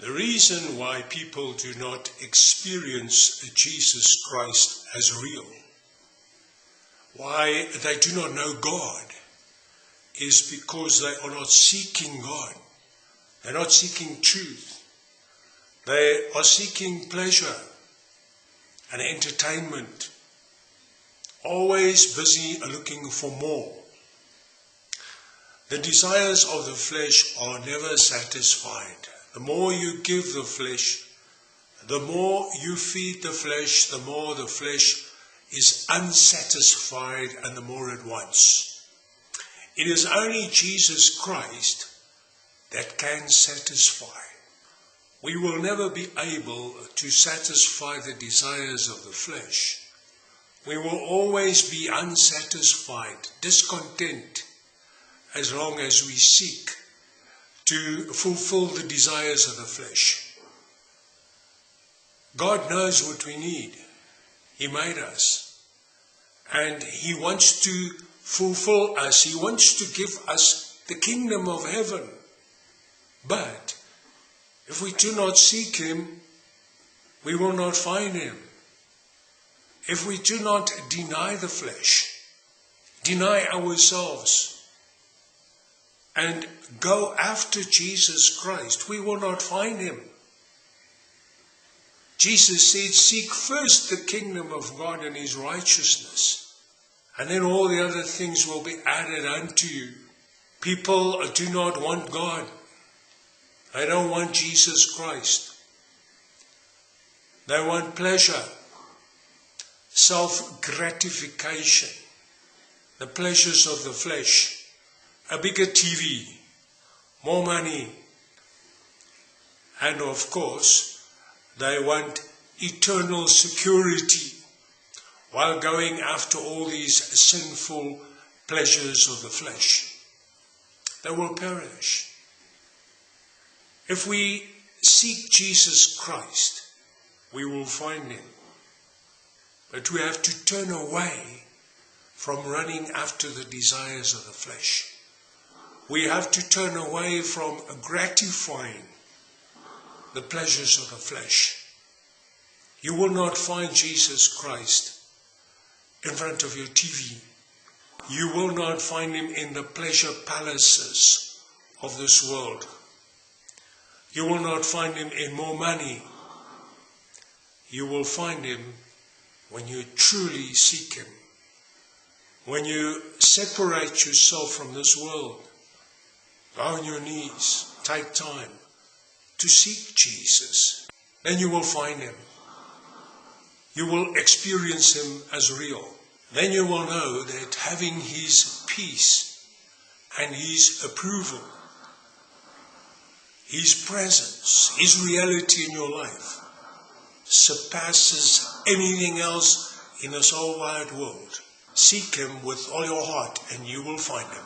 The reason why people do not experience Jesus Christ as real, why they do not know God, is because they are not seeking God. They're not seeking truth. They are seeking pleasure and entertainment, always busy looking for more. The desires of the flesh are never satisfied. The more you give the flesh, the more you feed the flesh, the more the flesh is unsatisfied and the more it wants. It is only Jesus Christ that can satisfy. We will never be able to satisfy the desires of the flesh. We will always be unsatisfied, discontent, as long as we seek to fulfill the desires of the flesh. God knows what we need. He made us. And He wants to fulfill us. He wants to give us the kingdom of heaven. But if we do not seek Him, we will not find Him. If we do not deny the flesh, deny ourselves, and go after Jesus Christ, we will not find him. Jesus said, Seek first the kingdom of God and his righteousness, and then all the other things will be added unto you. People do not want God, they don't want Jesus Christ. They want pleasure, self gratification, the pleasures of the flesh a bigger TV, more money, and of course, they want eternal security while going after all these sinful pleasures of the flesh. They will perish. If we seek Jesus Christ, we will find him. But we have to turn away from running after the desires of the flesh we have to turn away from gratifying the pleasures of the flesh. You will not find Jesus Christ in front of your TV. You will not find him in the pleasure palaces of this world. You will not find him in more money. You will find him when you truly seek him. When you separate yourself from this world on your knees. Take time to seek Jesus. Then you will find him. You will experience him as real. Then you will know that having his peace and his approval, his presence, his reality in your life surpasses anything else in this whole wide world. Seek him with all your heart and you will find him.